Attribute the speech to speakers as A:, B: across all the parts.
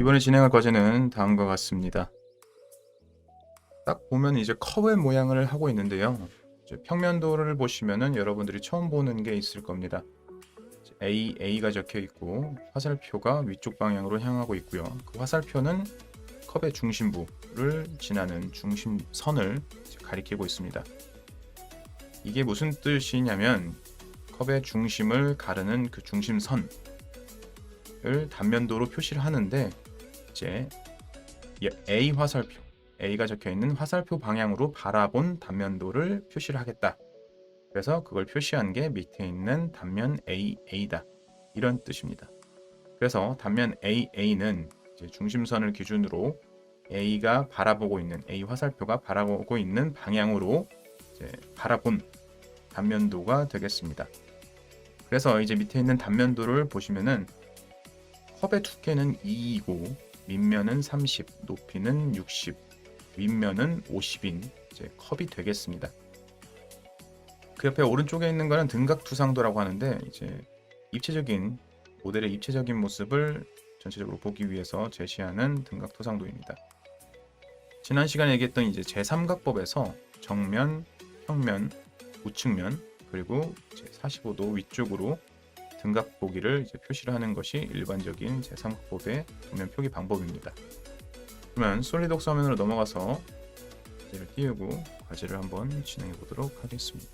A: 이번에 진행할 과제는 다음과 같습니다. 딱 보면 이제 커브의 모양을 하고 있는데요. 평면도를 보시면은 여러분들이 처음 보는 게 있을 겁니다. A, A가 적혀 있고 화살표가 위쪽 방향으로 향하고 있고요. 그 화살표는 컵의 중심부를 지나는 중심선을 가리키고 있습니다. 이게 무슨 뜻이냐면 컵의 중심을 가르는 그 중심선을 단면도로 표시를 하는데 이제 이 A 화살표 A가 적혀 있는 화살표 방향으로 바라본 단면도를 표시를 하겠다. 그래서 그걸 표시한 게 밑에 있는 단면 AA다. 이런 뜻입니다. 그래서 단면 AA는 중심선을 기준으로 A가 바라보고 있는 A 화살표가 바라보고 있는 방향으로 바라본 단면도가 되겠습니다. 그래서 이제 밑에 있는 단면도를 보시면은 컵의 두께는 2이고 밑면은 30, 높이는 60, 윗면은 50인 이제 컵이 되겠습니다. 그 옆에 오른쪽에 있는 거는 등각투상도라고 하는데 이제 입체적인 모델의 입체적인 모습을 전체적으로 보기 위해서 제시하는 등각투상도입니다. 지난 시간에 얘기했던 이제 제3각법에서 정면, 평면, 우측면 그리고 이제 45도 위쪽으로 등각 보기를 이제 표시를 하는 것이 일반적인 제3각법의 도면 표기 방법입니다. 그러면 솔리독 화면으로 넘어가서 이를 띄우고 과제를 한번 진행해 보도록 하겠습니다.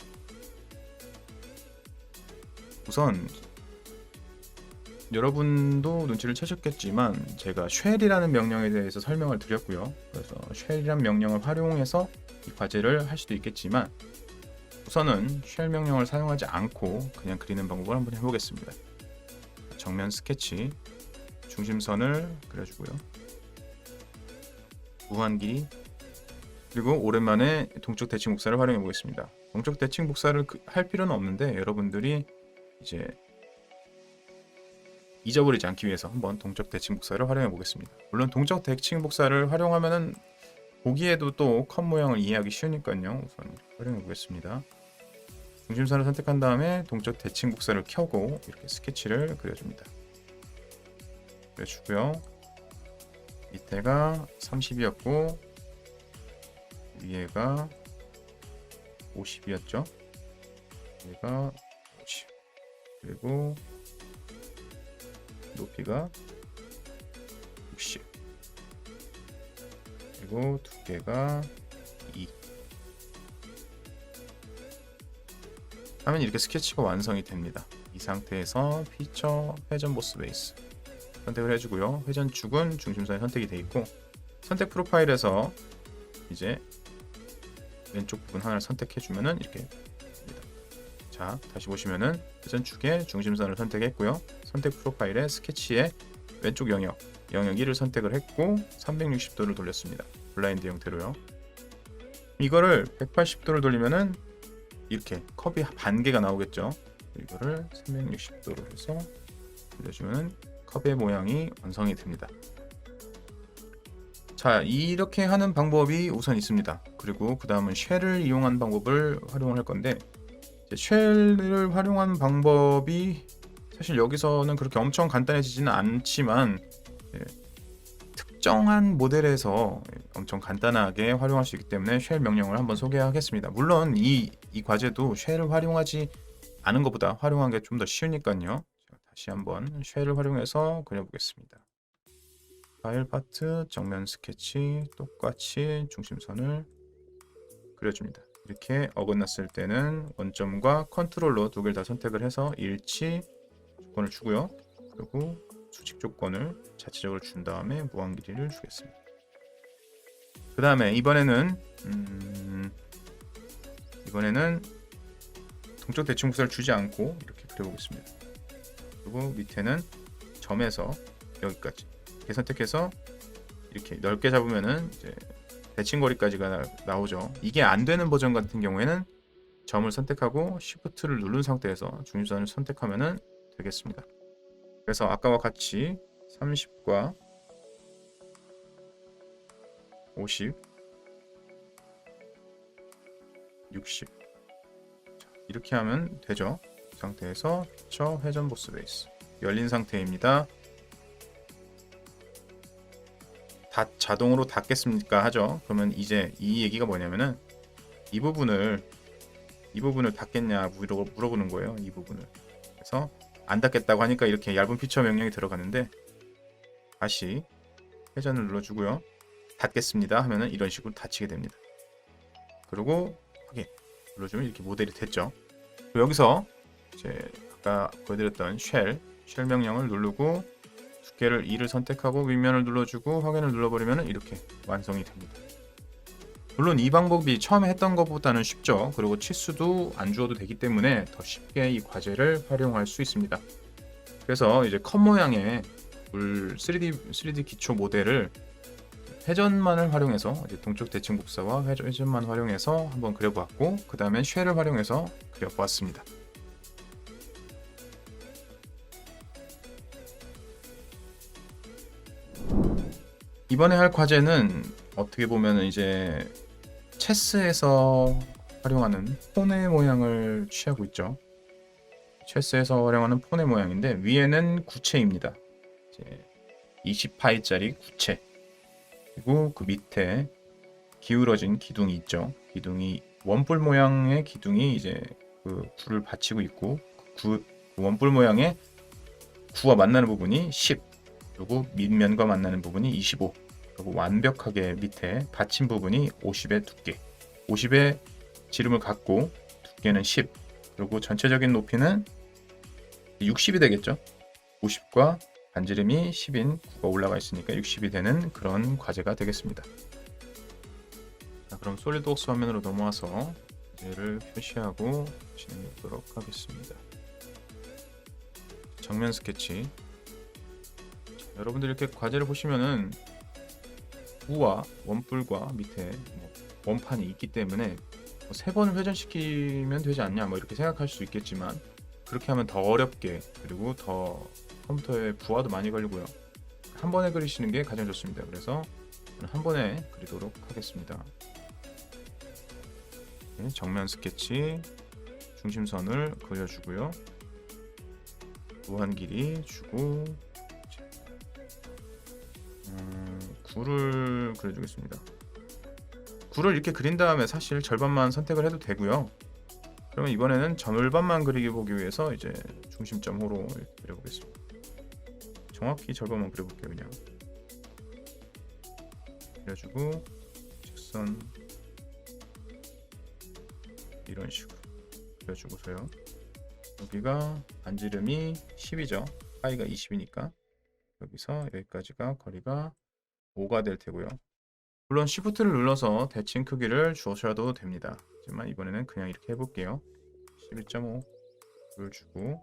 A: 우선 여러분도 눈치를 채셨겠지만 제가 쉘이라는 명령에 대해서 설명을 드렸고요. 그래서 쉘이라는 명령을 활용해서 이 과제를 할 수도 있겠지만 우선은 쉘 명령을 사용하지 않고 그냥 그리는 방법을 한번 해보겠습니다. 정면 스케치, 중심선을 그려주고요. 무한 길이 그리고 오랜만에 동적 대칭 복사를 활용해 보겠습니다. 동적 대칭 복사를 그- 할 필요는 없는데 여러분들이 이제 잊어버리지 않기 위해서 한번 동적 대칭 복사를 활용해 보겠습니다. 물론 동적 대칭 복사를 활용하면은 보기에도 또컷 모양을 이해하기 쉬우니까요. 우선 활용해 보겠습니다. 중심선을 선택한 다음에 동적 대칭 복사를 켜고 이렇게 스케치를 그려줍니다. 그려주고요. 밑에가 30이었고 위에가 50이었죠. 얘가 50 그리고 높이가 60 그리고 두께가 하면 이렇게 스케치가 완성이 됩니다. 이 상태에서 피처 회전 보스 베이스 선택을 해주고요. 회전 축은 중심선이 선택이 되어 있고 선택 프로파일에서 이제 왼쪽 부분 하나를 선택해주면은 이렇게 됩니다. 자 다시 보시면은 회전 축에 중심선을 선택했고요. 선택 프로파일에 스케치의 왼쪽 영역 영역 1을 선택을 했고 360도를 돌렸습니다. 블라인드 형태로요. 이거를 180도를 돌리면은 이렇게 컵이 반 개가 나오겠죠. 이거를 360도로 해서 돌려주면 컵의 모양이 완성이 됩니다. 자, 이렇게 하는 방법이 우선 있습니다. 그리고 그 다음은 쉘을 이용한 방법을 활용할 건데 쉘을 활용한 방법이 사실 여기서는 그렇게 엄청 간단해지지는 않지만 예, 특정한 모델에서 엄청 간단하게 활용할 수 있기 때문에 쉘 명령을 한번 소개하겠습니다. 물론 이, 이 과제도 쉘을 활용하지 않은 것보다 활용한 게 좀 더 쉬우니까요. 자, 다시 한번 쉘을 활용해서 그려보겠습니다. 파일 파트 정면 스케치 똑같이 중심선을 그려줍니다. 이렇게 어긋났을 때는 원점과 컨트롤로 두 개를 다 선택을 해서 일치 조건을 주고요. 그리고 수직 조건을 자체적으로 준 다음에 무한 길이를 주겠습니다. 그 다음에 이번에는 음, 이번에는 동적 대칭 복사를 주지 않고 이렇게 그려보겠습니다. 그리고 밑에는 점에서 여기까지 이렇게 선택해서 이렇게 넓게 잡으면은 이제 대칭거리까지가 나, 오죠 이게 안 되는 버전 같은 경우에는 점을 선택하고 Shift를 누른 상태에서 중심선을 선택하면은 되겠습니다. 그래서 아까와 같이 30과 50, 60 자, 이렇게 하면 되죠. 이 상태에서 저 회전 보스 베이스 열린 상태입니다. 다 자동으로 닫겠습니까 하죠. 그러면 이제 이 얘기가 뭐냐면은 이 부분을 이 부분을 닫겠냐 물어, 물어보는 거예요. 이 부분을. 그래서 안 닫겠다고 하니까 이렇게 얇은 피처 명령이 들어가는데 다시 회전을 눌러주고요. 닫겠습니다 하면은 이런 식으로 닫히게 됩니다. 그리고 확인 눌러주면 이렇게 모델이 됐죠. 여기서 이제 아까 보여드렸던 쉘, 쉘 명령을 누르고 두께를 2를 선택하고 윗면을 눌러주고 확인을 눌러버리면 이렇게 완성이 됩니다. 물론 이 방법이 처음에 했던 것보다는 쉽죠. 그리고 치수도 안 주어도 되기 때문에 더 쉽게 이 과제를 활용할 수 있습니다. 그래서 이제 컵 모양의 물 3D 3D 기초 모델을 회전만을 활용해서 이제 동적 대칭 복사와 회전, 회전만 활용해서 한번 그려보았고 그 다음에 쉘을 활용해서 그려보았습니다. 이번에 할 과제는 어떻게 보면 이제 체스에서 활용하는 폰의 모양을 취하고 있죠. 체스에서 활용하는 폰의 모양인데 위에는 구체입니다. 이제 20파이짜리 구체 그리고 그 밑에 기울어진 기둥이 있죠. 기둥이 원뿔 모양의 기둥이 이제 그 구를 받치고 있고 그, 그 원뿔 모양의 구와 만나는 부분이 10 그리고 밑면과 만나는 부분이 25 그리고 완벽하게 밑에 받침 부분이 50의 두께. 50의 지름을 갖고 두께는 10 그리고 전체적인 높이는 60이 되겠죠? 50과 반지름이 10인 9가 올라가 있으니까 60이 되는 그런 과제가 되겠습니다. 자, 그럼 솔리드웍스 화면으로 넘어와서 얘를 표시하고 진행해 보도록 하겠습니다. 정면 스케치. 여러분들 이렇게 과제를 보시면은 우와 원뿔과 밑에 뭐 원판이 있기 때문에 뭐 세 번을 회전시키면 되지 않냐 뭐 이렇게 생각할 수 있겠지만 그렇게 하면 더 어렵게 그리고 더 컴퓨터에 부하도 많이 걸리고요. 한 번에 그리시는 게 가장 좋습니다. 그래서 한 번에 그리도록 하겠습니다. 네, 정면 스케치 중심선을 그려주고요. 무한 길이 주고 음, 굴을 그려주겠습니다. 굴을 이렇게 그린 다음에 사실 절반만 선택을 해도 되고요. 그러면 이번에는 절반만 그리기 보기 위해서 이제 중심점으로 이렇게 그려보겠습니다. 정확히 절반만 그려볼게요. 그냥 그려주고 직선 이런 식으로 그려주고서요. 여기가 반지름이 10이죠. 파이가 20이니까 여기서 여기까지가 거리가 5가 될 테고요. 물론 Shift를 눌러서 대칭 크기를 주셔도 됩니다. 하지만 이번에는 그냥 이렇게 해볼게요. 11.5를 주고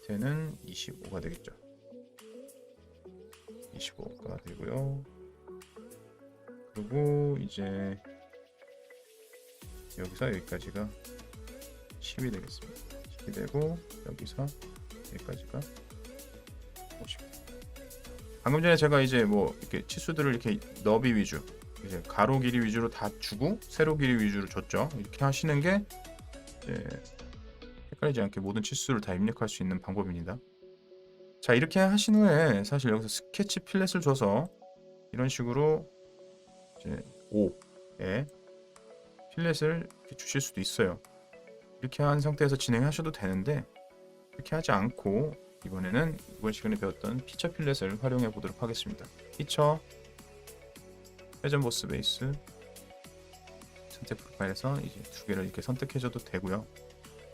A: 밑에는 25가 되겠죠. 25가 되고요. 그리고 이제 여기서 여기까지가 10이 되겠습니다. 10이 되고 여기서 여기까지가 50. 방금 전에 제가 이제 뭐 이렇게 치수들을 이렇게 너비 위주, 이제 가로 길이 위주로 다 주고 세로 길이 위주로 줬죠. 이렇게 하시는 게 헷갈리지 않게 모든 치수를 다 입력할 수 있는 방법입니다. 자 이렇게 하신 후에 사실 여기서 스케치 필렛을 줘서 이런 식으로 이제 5에 필렛을 주실 수도 있어요. 이렇게 한 상태에서 진행하셔도 되는데 이렇게 하지 않고 이번에는 이번 시간에 배웠던 피처 필렛을 활용해 보도록 하겠습니다. 피처 회전 보스 베이스 선택 프로파일에서 이제 두 개를 이렇게 선택해줘도 되고요.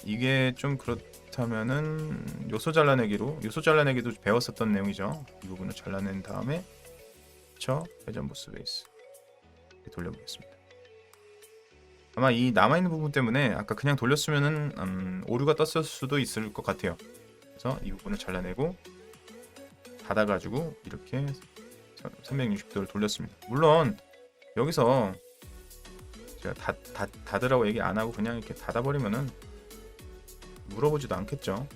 A: 이게 좀 그렇다면은 요소 잘라내기로 요소 잘라내기도 배웠었던 내용이죠. 이 부분을 잘라낸 다음에 피처 회전 보스 베이스 돌려보겠습니다. 아마 이 남아있는 부분 때문에 아까 그냥 돌렸으면은 음, 오류가 떴을 수도 있을 것 같아요. 그래서 이 부분을 잘라내고 닫아가지고 이렇게 360도를 돌렸습니다. 물론 여기서 제가 닫, 닫, 닫으라고 얘기 안 하고 그냥 이렇게 닫아버리면은 물어보지도 않겠죠.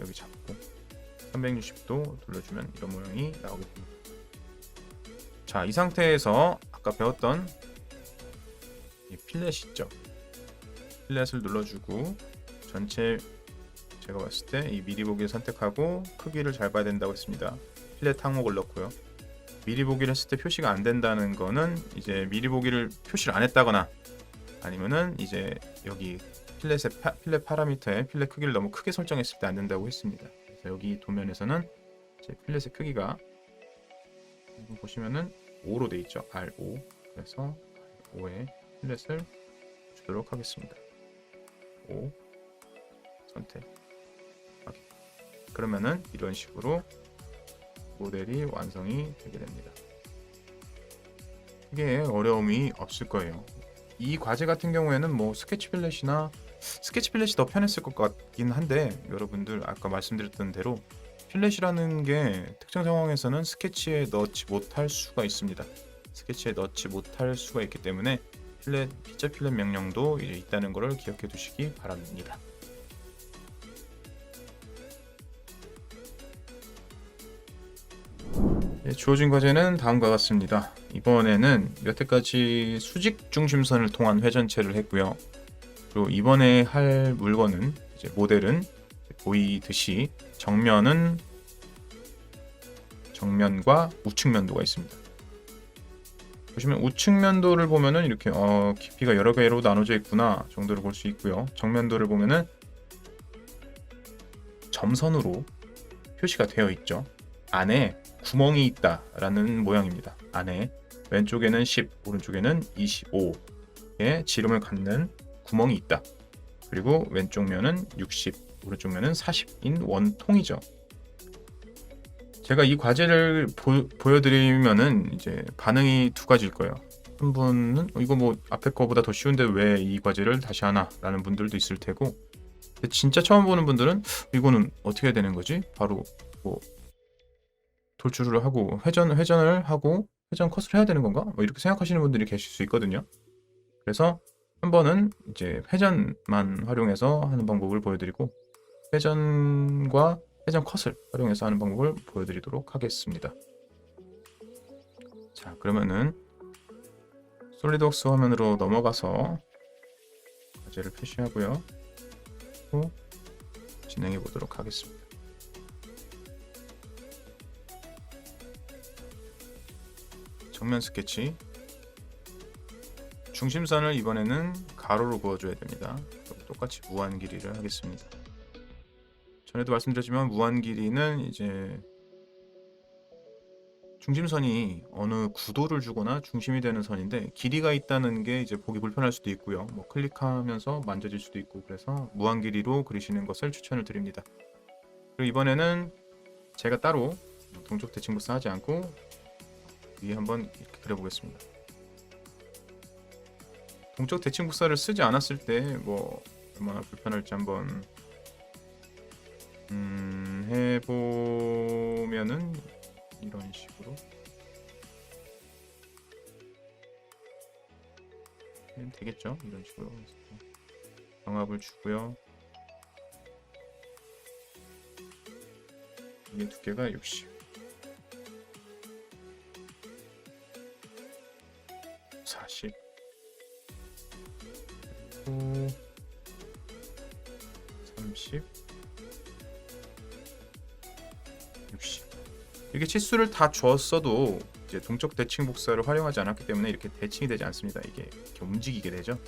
A: 여기 잡고 360도 돌려주면 이런 모양이 나오게 됩니다. 자, 이 상태에서 아까 배웠던 이 필렛 있죠? 필렛을 눌러주고 전체 제가 봤을 때 이 미리 보기를 선택하고 크기를 잘 봐야 된다고 했습니다. 필렛 항목을 넣고요. 미리 보기를 했을 때 표시가 안 된다는 거는 이제 미리 보기를 표시를 안 했다거나 아니면은 이제 여기 필렛의 파, 필렛 파라미터의 필렛 크기를 너무 크게 설정했을 때 안 된다고 했습니다. 여기 도면에서는 이제 필렛의 크기가 보시면은 5로 돼 있죠. R5. 그래서 5에 필렛을 주도록 하겠습니다. 5 선택. 그러면은 이런 식으로 모델이 완성이 되게 됩니다. 이게 어려움이 없을 거예요. 이 과제 같은 경우에는 뭐 스케치 필렛이나 스케치 필렛이 더 편했을 것 같긴 한데 여러분들 아까 말씀드렸던 대로 필렛이라는 게 특정 상황에서는 스케치에 넣지 못할 수가 있습니다. 스케치에 넣지 못할 수가 있기 때문에 필렛 피자 필렛 명령도 이제 있다는 것을 기억해 두시기 바랍니다. 예, 주어진 과제는 다음과 같습니다. 이번에는 여태까지 수직 중심선을 통한 회전체를 했고요. 그리고 이번에 할 물건은 이제 모델은 보이듯이 정면은 정면과 우측면도가 있습니다. 보시면 우측면도를 보면은 이렇게 어, 깊이가 여러 개로 나눠져 있구나 정도를 볼 수 있고요. 정면도를 보면은 점선으로 표시가 되어 있죠. 안에 구멍이 있다라는 모양입니다. 안에 왼쪽에는 10, 오른쪽에는 25의 지름을 갖는 구멍이 있다. 그리고 왼쪽 면은 60, 오른쪽 면은 40인 원통이죠. 제가 이 과제를 보, 보여드리면은 이제 반응이 두 가지일 거예요. 한 분은 어, 이거 뭐 앞에 거보다 더 쉬운데 왜 이 과제를 다시 하나라는 분들도 있을 테고 진짜 처음 보는 분들은 이거는 어떻게 되는 거지? 바로 뭐 돌출을 하고 회전 회전을 하고 회전 컷을 해야 되는 건가? 뭐 이렇게 생각하시는 분들이 계실 수 있거든요. 그래서 한 번은 이제 회전만 활용해서 하는 방법을 보여드리고 회전과 회전 컷을 활용해서 하는 방법을 보여드리도록 하겠습니다. 자 그러면은 솔리드웍스 화면으로 넘어가서 과제를 표시하고요. 또 진행해 보도록 하겠습니다. 정면 스케치 중심선을 이번에는 가로로 그어줘야 됩니다. 똑같이 무한 길이를 하겠습니다. 전에도 말씀드렸지만 무한 길이는 이제 중심선이 어느 구도를 주거나 중심이 되는 선인데 길이가 있다는 게 이제 보기 불편할 수도 있고요. 뭐 클릭하면서 만져질 수도 있고 그래서 무한 길이로 그리시는 것을 추천을 드립니다. 그리고 이번에는 제가 따로 동적 대칭부사 하지 않고 위에 한번 이렇게 그려보겠습니다. 동적 대칭국사를 쓰지 않았을 때 뭐 얼마나 불편할지 한번 음, 해보면은 이런 식으로 되겠죠? 이런 식으로 병합을 주고요. 이게 두께가 60. 이게 치수를 다 줬어도 이제 동적 대칭 복사를 활용하지 않았기 때문에 이렇게 대칭이 되지 않습니다. 이게 이렇게 움직이게 되죠.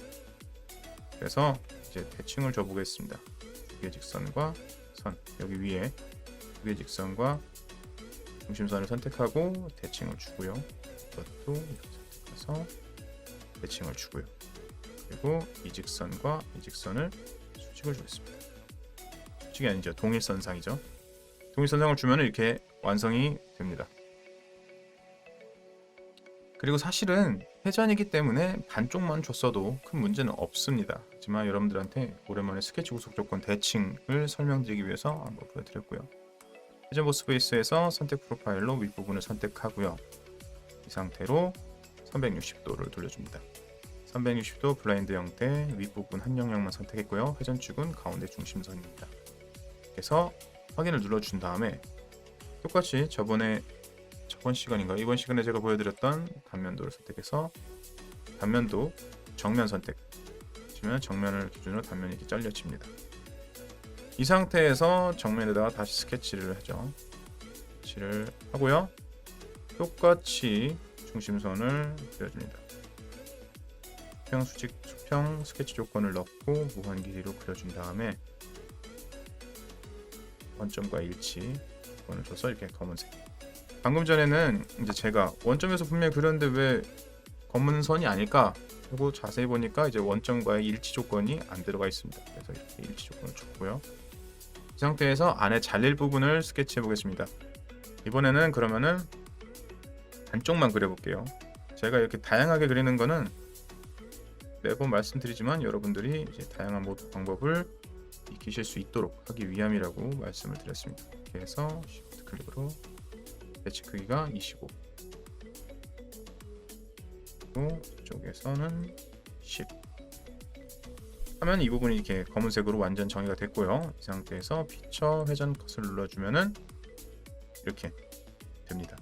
A: 그래서 이제 대칭을 줘 보겠습니다. 두 개 직선과 선 여기 위에 두 개 직선과 중심선을 선택하고 대칭을 주고요. 이것도 이렇게 선택해서 대칭을 주고요. 그리고 이 직선과 이 직선을 수직을 주겠습니다. 수직이 아니죠. 동일선상이죠. 동일선상을 주면 이렇게 완성이 됩니다. 그리고 사실은 회전이기 때문에 반쪽만 줬어도 큰 문제는 없습니다. 하지만 여러분들한테 오랜만에 스케치 구속 조건 대칭을 설명드리기 위해서 한번 보여드렸고요. 회전 보스 베이스에서 선택 프로파일로 윗부분을 선택하고요. 이 상태로 360도를 돌려줍니다. 360도 블라인드 형태 윗부분 한 영역만 선택했고요. 회전축은 가운데 중심선입니다. 그래서 확인을 눌러준 다음에 똑같이 저번에 저번 시간인가 이번 시간에 제가 보여드렸던 단면도를 선택해서 단면도 정면 선택 치면 정면을 기준으로 단면이 이렇게 잘려집니다. 이 상태에서 정면에다가 다시 스케치를 하죠. 스케치를 하고요. 똑같이 중심선을 그려줍니다. 수평 수직 수평 스케치 조건을 넣고 무한 길이로 그려준 다음에 원점과 일치 조건을 줘서 이렇게 검은색. 방금 전에는 이제 제가 원점에서 분명히 그렸는데 왜 검은 선이 아닐까 하고 자세히 보니까 이제 원점과의 일치 조건이 안 들어가 있습니다. 그래서 이렇게 일치 조건을 줬고요. 이 상태에서 안에 잘릴 부분을 스케치해 보겠습니다. 이번에는 그러면은 반쪽만 그려볼게요. 제가 이렇게 다양하게 그리는 거는 매번 말씀드리지만 여러분들이 이제 다양한 모드 방법을 익히실 수 있도록 하기 위함이라고 말씀을 드렸습니다. 이렇게 해서 Shift 클릭으로 배치 크기가 25 그리고 이쪽에서는 10 하면 이 부분이 이렇게 검은색으로 완전 정의가 됐고요. 이 상태에서 피처 회전 컷을 눌러주면은 이렇게 됩니다.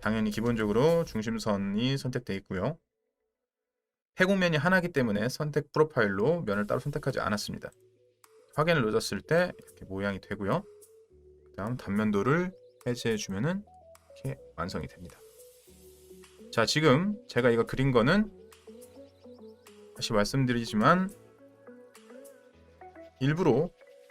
A: 당연히 기본적으로 중심선이 선택되어 있고요. 태국면이 하나이기 때문에 선택 프로파일로 면을 따로 선택하지 않았습니다. 확인을 눌렀을 때 이렇게 모양이 되고요. 그 다음 단면도를 해제해 주면은 이렇게 완성이 됩니다. 자 지금 제가 이거 그린 거는 다시 말씀드리지만 일부러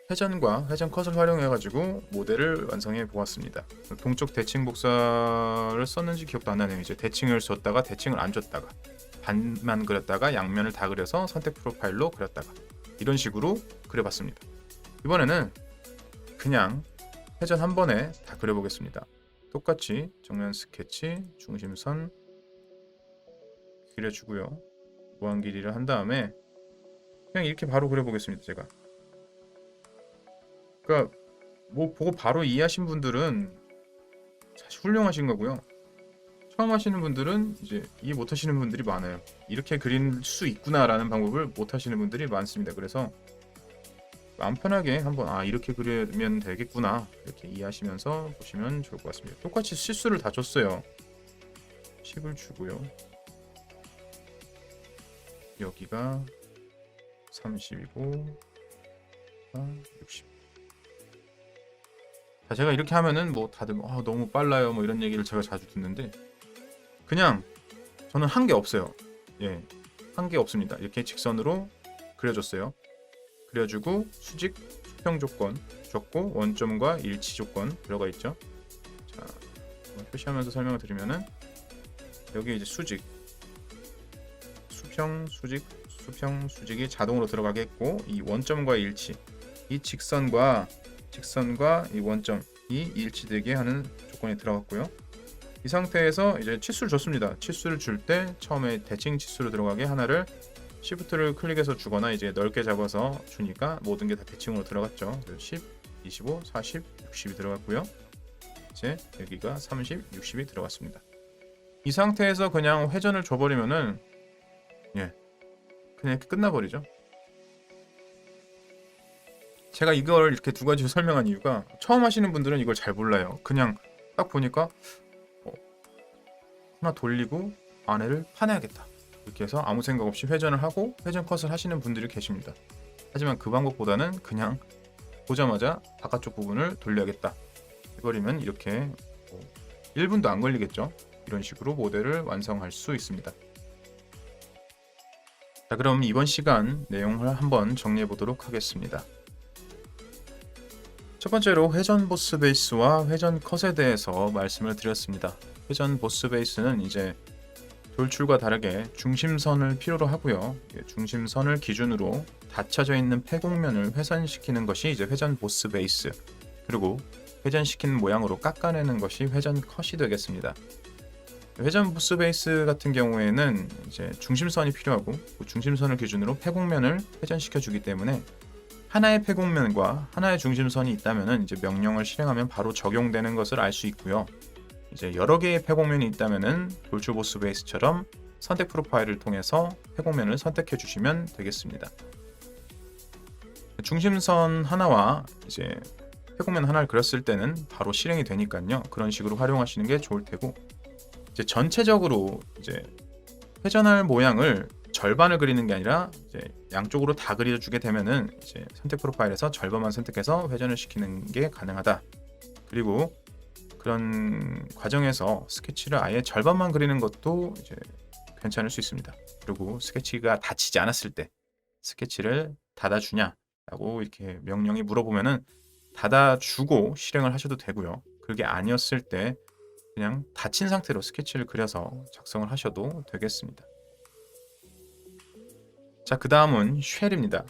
A: 회전과 회전 컷을 활용해 가지고 모델을 완성해 보았습니다. 동쪽 대칭 복사를 썼는지 기억도 안 나네요. 이제 대칭을 줬다가 대칭을 안 줬다가 반만 그렸다가 양면을 다 그려서 선택 프로파일로 그렸다가 이런 식으로 그려봤습니다. 이번에는 그냥 회전 한 번에 다 그려보겠습니다. 똑같이 정면 스케치, 중심선 그려주고요. 무한 길이를 한 다음에 그냥 이렇게 바로 그려보겠습니다. 제가. 그러니까 뭐 보고 바로 이해하신 분들은 사실 훌륭하신 거고요. 처음 하시는 분들은 이제 이해 못 하시는 분들이 많아요. 이렇게 그릴 수 있구나라는 방법을 못 하시는 분들이 많습니다. 그래서 마음 편하게 한번 아 이렇게 그리면 되겠구나 이렇게 이해하시면서 보시면 좋을 것 같습니다. 똑같이 실수를 다 줬어요. 10을 주고요. 여기가 30이고 60. 자, 제가 이렇게 하면은 뭐 다들 뭐, 아, 너무 빨라요 뭐 이런 얘기를 제가 자주 듣는데 그냥 저는 한 게 없어요. 예, 한 게 없습니다. 이렇게 직선으로 그려줬어요. 그려주고 수직 수평 조건 줬고 원점과 일치 조건 들어가 있죠. 자, 표시하면서 설명을 드리면은 여기 이제 수직 수평 수직 수평 수직이 자동으로 들어가게 했고 이 원점과 일치 이 직선과 직선과 이 원점이 일치되게 하는 조건이 들어갔고요. 이 상태에서 이제 치수를 줬습니다. 치수를 줄 때 처음에 대칭 치수로 들어가게 하나를 시프트를 클릭해서 주거나 이제 넓게 잡아서 주니까 모든 게 다 대칭으로 들어갔죠. 10, 25, 40, 60이 들어갔고요. 이제 여기가 30, 60이 들어갔습니다. 이 상태에서 그냥 회전을 줘버리면은 예 그냥 이렇게 끝나버리죠. 제가 이걸 이렇게 두 가지로 설명한 이유가 처음 하시는 분들은 이걸 잘 몰라요. 그냥 딱 보니까 어, 하나 돌리고 안에를 파내야겠다. 이렇게 해서 아무 생각 없이 회전을 하고 회전 컷을 하시는 분들이 계십니다. 하지만 그 방법보다는 그냥 보자마자 바깥쪽 부분을 돌려야겠다. 해버리면 이렇게 뭐 1분도 안 걸리겠죠. 이런 식으로 모델을 완성할 수 있습니다. 자, 그럼 이번 시간 내용을 한번 정리해 보도록 하겠습니다. 첫 번째로 회전 보스 베이스와 회전 컷에 대해서 말씀을 드렸습니다. 회전 보스 베이스는 이제 돌출과 다르게 중심선을 필요로 하고요. 예, 중심선을 기준으로 닫혀져 있는 폐곡면을 회전시키는 것이 이제 회전 보스 베이스. 그리고 회전시킨 모양으로 깎아내는 것이 회전 컷이 되겠습니다. 회전 보스 베이스 같은 경우에는 이제 중심선이 필요하고 그 중심선을 기준으로 폐곡면을 회전시켜 주기 때문에 하나의 폐곡면과 하나의 중심선이 있다면은 이제 명령을 실행하면 바로 적용되는 것을 알 수 있고요. 이제 여러 개의 폐곡면이 있다면은 돌출 보스 베이스처럼 선택 프로파일을 통해서 폐곡면을 선택해 주시면 되겠습니다. 중심선 하나와 이제 폐곡면 하나를 그렸을 때는 바로 실행이 되니까요. 그런 식으로 활용하시는 게 좋을 테고 이제 전체적으로 이제 회전할 모양을 절반을 그리는 게 아니라 이제 양쪽으로 다 그려주게 되면은 이제 선택 프로파일에서 절반만 선택해서 회전을 시키는 게 가능하다. 그리고 그런 과정에서 스케치를 아예 절반만 그리는 것도 이제 괜찮을 수 있습니다. 그리고 스케치가 닫히지 않았을 때 스케치를 닫아주냐라고 이렇게 명령이 물어보면은 닫아주고 실행을 하셔도 되고요. 그게 아니었을 때 그냥 닫힌 상태로 스케치를 그려서 작성을 하셔도 되겠습니다. 자, 그 다음은 쉘입니다.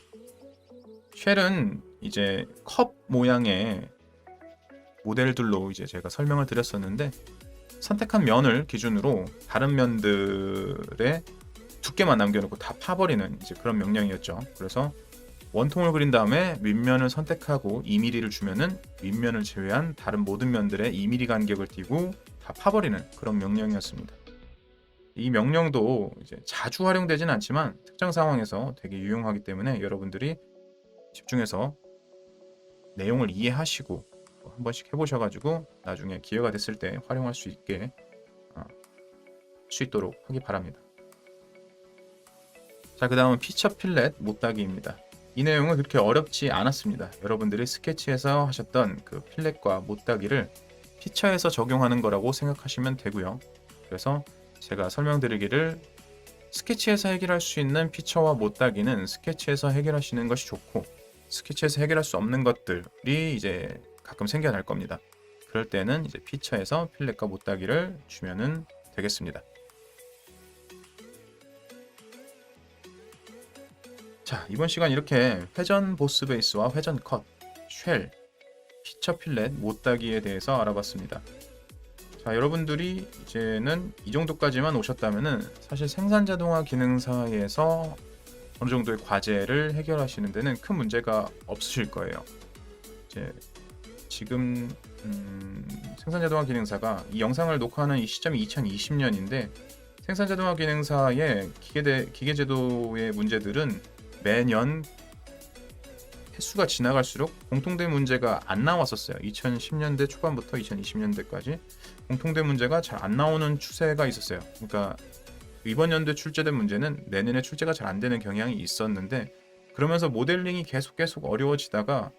A: 쉘은 이제 컵 모양의 모델들로 이제 제가 설명을 드렸었는데 선택한 면을 기준으로 다른 면들의 두께만 남겨놓고 다 파버리는 이제 그런 명령이었죠. 그래서 원통을 그린 다음에 윗면을 선택하고 2mm를 주면은 윗면을 제외한 다른 모든 면들의 2mm 간격을 띄고 다 파버리는 그런 명령이었습니다. 이 명령도 이제 자주 활용되진 않지만 특정 상황에서 되게 유용하기 때문에 여러분들이 집중해서 내용을 이해하시고 한 번씩 해보셔가지고 나중에 기회가 됐을 때 활용할 수 있게 어, 수 있도록 하기 바랍니다. 자, 그 다음은 피처 필렛 못따기입니다. 이 내용은 그렇게 어렵지 않았습니다. 여러분들이 스케치에서 하셨던 그 필렛과 못따기를 피처에서 적용하는 거라고 생각하시면 되고요. 그래서 제가 설명드리기를 스케치에서 해결할 수 있는 피처와 못따기는 스케치에서 해결하시는 것이 좋고 스케치에서 해결할 수 없는 것들이 이제 가끔 생겨날 겁니다. 그럴 때는 이제 피처에서 필렛과 못따기를 주면은 되겠습니다. 자, 이번 시간 이렇게 회전 보스 베이스와 회전 컷, 쉘, 피처 필렛, 못따기에 대해서 알아봤습니다. 자, 여러분들이 이제는 이 정도까지만 오셨다면은 사실 생산 자동화 기능사에서 어느 정도의 과제를 해결하시는 데는 큰 문제가 없으실 거예요. 이제 지금 음, 생산 자동화 기능사가 이 영상을 녹화하는 이 시점이 2020년인데 생산 자동화 기능사의 기계대 기계제도의 문제들은 매년 횟수가 지나갈수록 공통된 문제가 안 나왔었어요. 2010년대 초반부터 2020년대까지 공통된 문제가 잘 안 나오는 추세가 있었어요. 그러니까 이번 연도에 출제된 문제는 내년에 출제가 잘 안 되는 경향이 있었는데 그러면서 모델링이 계속 계속 어려워지다가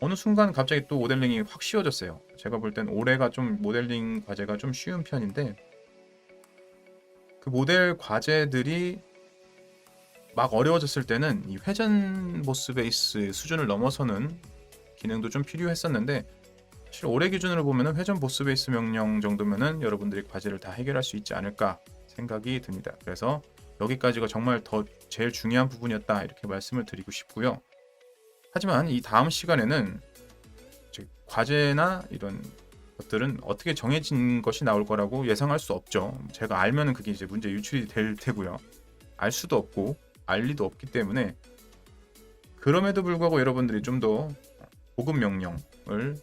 A: 어느 순간 갑자기 또 모델링이 확 쉬워졌어요. 제가 볼 땐 올해가 좀 모델링 과제가 좀 쉬운 편인데 그 모델 과제들이 막 어려워졌을 때는 이 회전 보스 베이스 수준을 넘어서는 기능도 좀 필요했었는데 사실 올해 기준으로 보면 회전 보스 베이스 명령 정도면은 여러분들이 과제를 다 해결할 수 있지 않을까 생각이 듭니다. 그래서 여기까지가 정말 더 제일 중요한 부분이었다 이렇게 말씀을 드리고 싶고요. 하지만 이 다음 시간에는 과제나 이런 것들은 어떻게 정해진 것이 나올 거라고 예상할 수 없죠. 제가 알면은 그게 이제 문제 유출이 될 테고요. 알 수도 없고 알 리도 없기 때문에 그럼에도 불구하고 여러분들이 좀 더 보급 명령을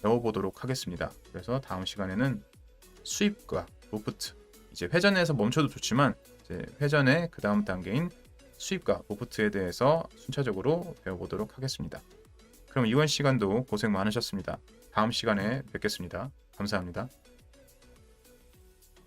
A: 배워보도록 하겠습니다. 그래서 다음 시간에는 수입과 로프트 이제 회전에서 멈춰도 좋지만 이제 회전의 그 다음 단계인 수입과 로프트에 대해서 순차적으로 배워보도록 하겠습니다. 그럼 이번 시간도 고생 많으셨습니다. 다음 시간에 뵙겠습니다. 감사합니다.